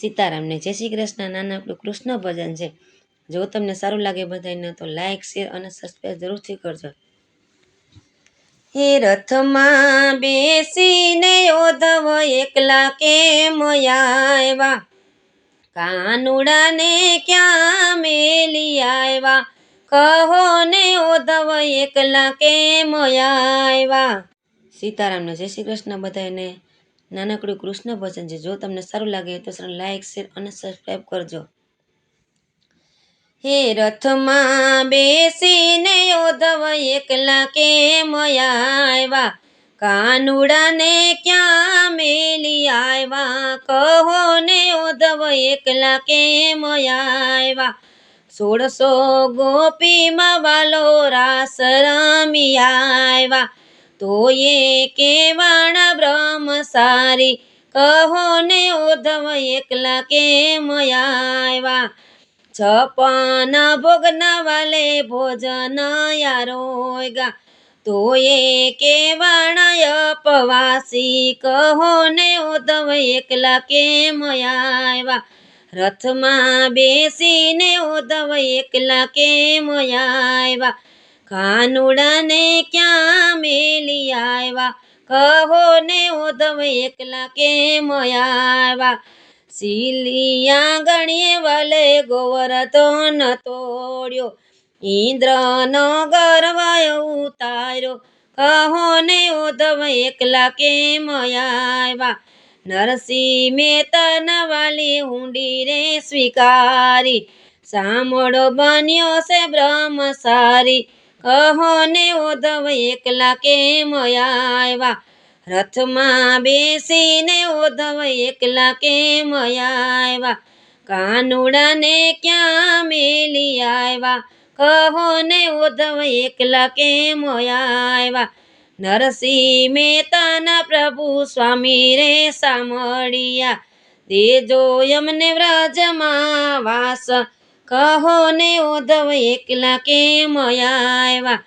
સીતારામને જય શ્રી કૃષ્ણ. નાના આપણું કૃષ્ણ ભજન છે. જો તમને સારું લાગે બધાને તો લાઈક શેર અને સબસ્ક્રાઈબ જરૂરથી કરજો. હે રથમાં બેસીને યોધવ એકલા કેમ આવ્યા? કાનુડાને ક્યાં મેલી આવ્યા? કહો ને ઓધવ એકલા કેમ આવ્યા? સીતારામને જય શ્રી કૃષ્ણ બધાને નાનકડું કૃષ્ણ ભજન છે. જો તમને સારું લાગે તો લાઈક, શેર અને સબસ્ક્રાઈબ કરજો. હે રથમાં બેસીને યોધવ એકલા કેમ આવ્યા? કાનુડાને ક્યાં મેલી આવ્યા? કહો ને યોધવ એકલા કેમ આવ્યા? સોળસો ગોપીમાં વાલો રાસ રમી આવ્યા. તો કેવાણ કેવાણા બ્રહ્મ સારી? કહો ને ઓધવ એકલા કેમ આવ્યા? છપન ભોગના વાલે ભોજન યારોગા તો એ કેવાણા અપવાસી? કહો ને ઓધવ એકલા કેમ આવ્યા? રથમાં બેસીને ઓધવ એકલા કેમ આવ્યા? કાનુડાને ક્યાં મેલી આવ્યા? કહો ને ઓધવ એકલા કેમ આવ્યા? સિલિયા ગણીએ વલે ન તોડ્યો. ઇન્દ્રનો ગરવાયો ઉતાર્યો. કહો ને ઓધવ એકલા કેમ આવ્યા? નરસિંહ મેતન વાલી હુંડી રે સ્વીકારી. સામળો બન્યો છે બ્રહ્મ કહો ને ઓધવ એકલા કેમ આવ્યા રથમાં બેસીને ઓધવ એકલા કેમ આવ્યા કાનુડાને ક્યાં મેલી આવ્યા કહો ને ઓધવ એકલા કેમ આવ્યા નરસિંહ મહેતાના પ્રભુ સ્વામી રે સામળિયા દેજો એમને વ્રજમાં વાસ કહો ને ઓધવ એકલા કેમ આવ્યા?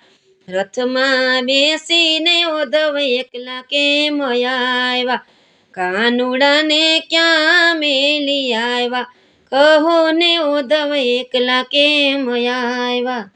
રથમાં બેસીને ઉધવ એકલા કેમ આવ્યા? કાનુડાને ક્યાં મેલી આવ્યા? કહો ને ઓધવ એકલા કેમ આવ્યા?